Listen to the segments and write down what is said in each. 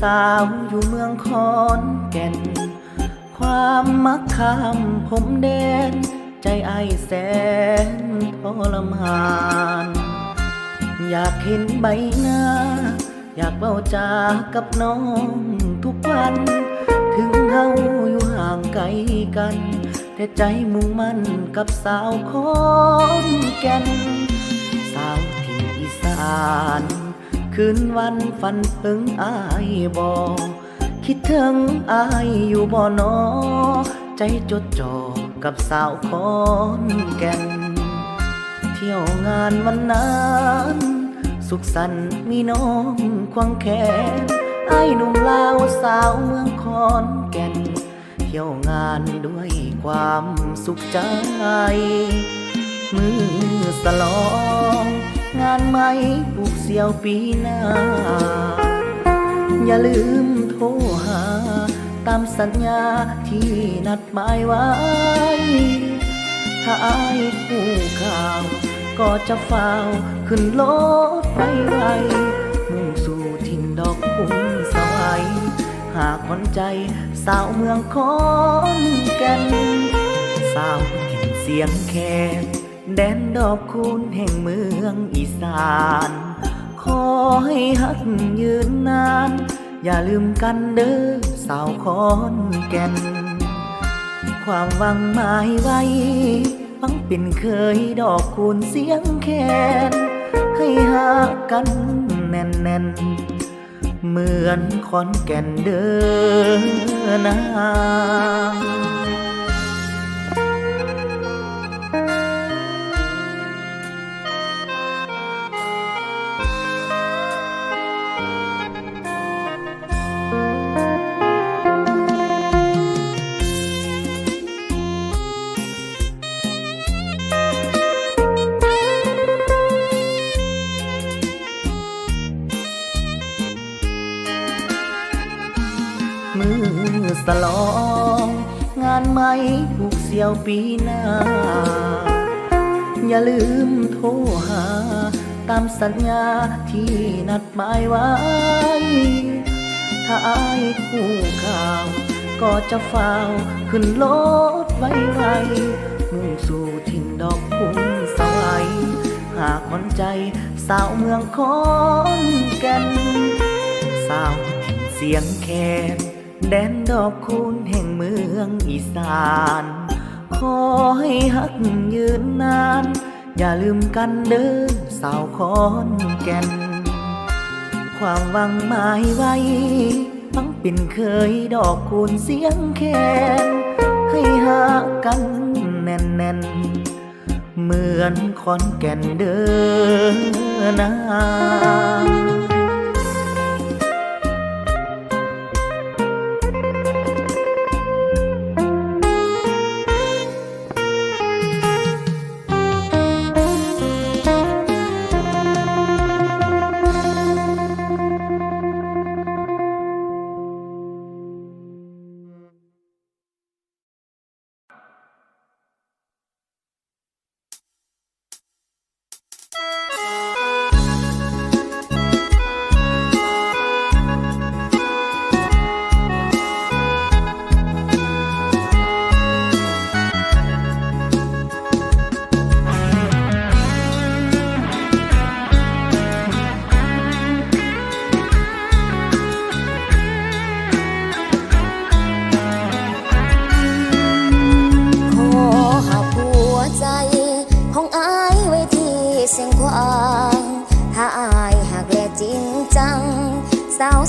สาวอยู่เมืองคอนแก่น ความมักคำผมแดน ใจไอแสนทรมาน อยากเห็นใบหน้า อยากเบ้าจากับน้องทุกวัน ถึงเฮาอยู่ห่างไกลกัน แต่ใจมุ่งมั่นกับสาวคอนแก่น สาวถิ่นอีสาน คืนวันฝันถึงอายบอคิดถึงอายอยู่บ่อนอ ใจจดจ่อกับสาวคอนแก่น เที่ยวงานวันนั้น สุขสันต์มีน้องควงแขนไอ้ายหนุ่มลาวสาวเมืองคอนแก่น เที่ยวงานด้วยความสุขใจ มือสลอง งานไหมปลูกเสียวปีหน้า อย่าลืมโทรหา ตามสัญญาที่นัดหมายไว้ ถ้าอายคู่ข่าว ก็จะเฝ้าขึ้นรถไปไวมุ่งสู่ถิ่นดอกคุ้มสวายหาคนใจสาวเมืองคอนแก่นสาวถิ่นเสียงแคน แดนดอกคูณแห่งเมืองอีสาน ขอให้ฮักยืนนาน อย่าลืมกันเด้อสาวคอนแก่น ความหวังหมายไว้ฟังเป็นเคยดอกคูณเสียงแคนให้หากันแน่นๆเหมือนขอนแก่นเด้อนะ สลอง งานไหมผูกเสียวปีหน้า อย่าลืมโทรหา ตามสัญญาที่นัดหมายไว้ ถ้าอายคู่ข่าว ก็จะเฝ้าขึ้นรถไวไวมุ่งสู่ถิ่นดอกพุ่มสวายหากคนใจสาวเมืองคอนแก่นสาวถิ่นเสียงแคน แดนดอกคูณแห่งเมืองอีสาน ขอให้ฮักยืนนาน อย่าลืมกันเด้อสาวคอนแก่น ความหวังหมายไว้ฟังเป็นเคยดอกคูณเสียงแคนให้หากันแน่นๆเหมือนขอนแก่นเด้อนะข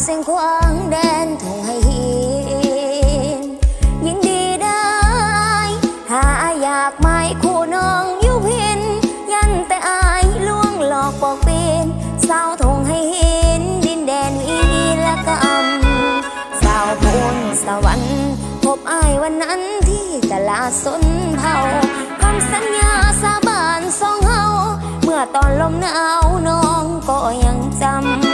เสียงขวางแดนทงให้เห็นยินดีได้ ถ้าอยอยากไม่คู่น้องยู่เพิน ยันแต่อายล่วงหลอกปอกเป็นสาวทงให้เห็น ดินแดนอีละกำสาวพูนสวรรค์พบอายวันนั้นที่ตลาดสนเผาคำสัญญาสาบานสองเฮาเมื่อตอนลมหนาวน้องก็ยังจำ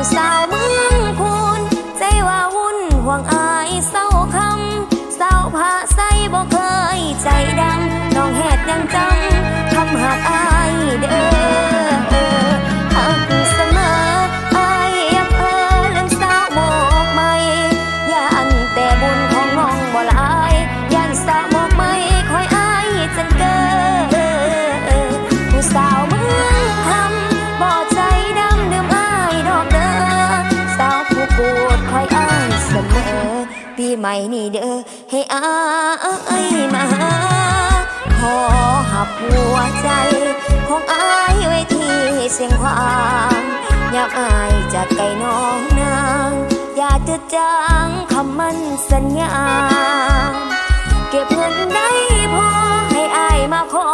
ผู้สาวเมืองคูนใจว่าวุ่นห่วงอายเศร้าคำสาวผ้าใสบ่เคยใจดำน้องแหดยังจังคำหักอายเด้อ ปีใหม่นี้เด้อให้อายมาขอหับหัวใจ ของอายไว้ที่เสียงควางอยากอายจากไกลน้องนาง อยากจะจางคำมั่นสัญญา เก็บเงินได้พอให้อายมาขอ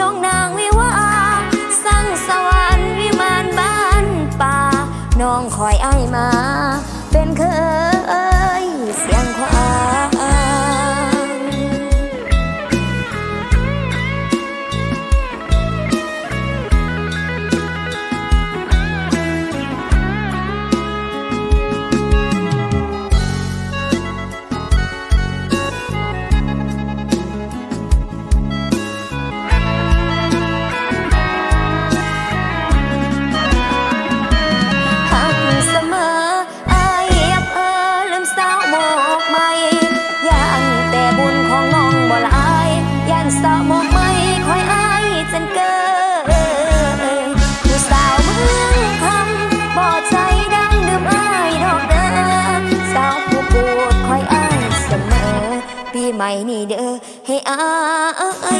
น้องนางวิวาสร้างสวรรค์วิมานบ้านป่า น้องคอยอายมา ไหม่นี่เด้อให้อา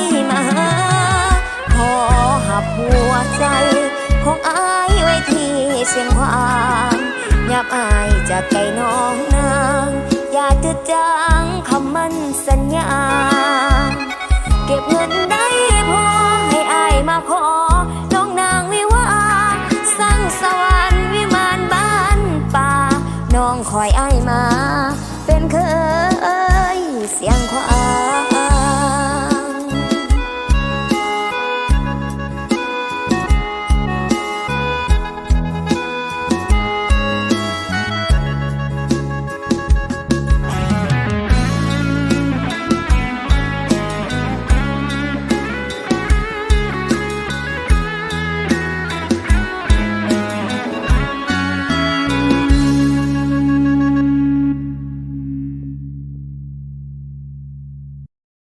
ยมาขอหับหัวใจของอายไว้ที่เสียงควางยับอายจากไกลน้องนาง อยากจะจางคำมั่นสัญญา